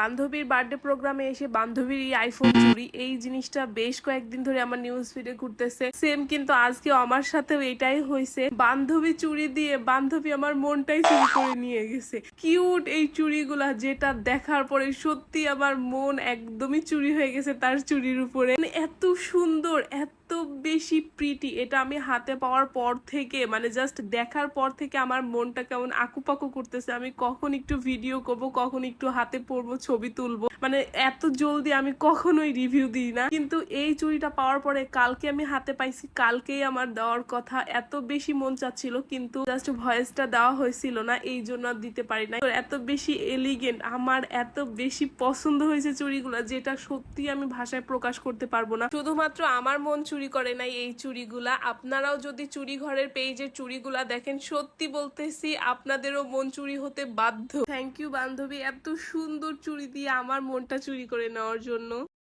বান্ধবীর বার্থডে প্রোগ্রামে এসে বান্ধবীর এই আইফোন চুরি, এই জিনিসটা বেশ কয়েকদিন ধরে আমার নিউজ ফিডে ঘুরতেছে। সেম কিন্তু আজকে আমার সাথেও এটাই হয়েছে। বান্ধবী চুরি দিয়ে বান্ধবী আমার মনটাই চুরি করে নিয়ে গেছে। কিউট এই চুড়িগুলা যেটা দেখার পরে সত্যি আমার মন একদমই চুরি হয়ে গেছে তার চুরির উপরে। মানে এত সুন্দর, এত বেশি প্রিটি এটা আমি হাতে পাওয়ার পর থেকে মানে জাস্ট দেখার পর থেকে আমার মনটা কেমন আকুপাকু করতেছে। আমি কখন একটু ভিডিও করব, কখন একটু হাতে পড়ব, ছবি তুলবো মানে এত জলদি আমি কখনোই রিভিউ দিই না। কিন্তু এই চুড়িটা পাওয়ার পরে কালকে আমি হাতে পাইছি, কালকেই আমার দেওয়ার কথা, এত বেশি মন চাচ্ছিল, কিন্তু জাস্ট ভয়েসটা দেওয়া হয়েছিল না, এই জন্য দিতে পারি না এত বেশি এলিগেন্ট আমার এত বেশি পছন্দ হয়েছে চুড়িগুলো যেটা সত্যি আমি ভাষায় প্রকাশ করতে পারব না। শুধুমাত্র আমার মন চুরি করে নাই এই চুড়িগুলা। আপনারাও যদি চুরি ঘরের পেজের চুড়িগুলা দেখেন, সত্যি বলতেছি আপনাদেরও মন চুরি হতে বাধ্য। থ্যাংক ইউ বান্ধবী, এত সুন্দর চুড়ি দিয়ে আমার মনটা চুরি করে নেওয়ার জন্য।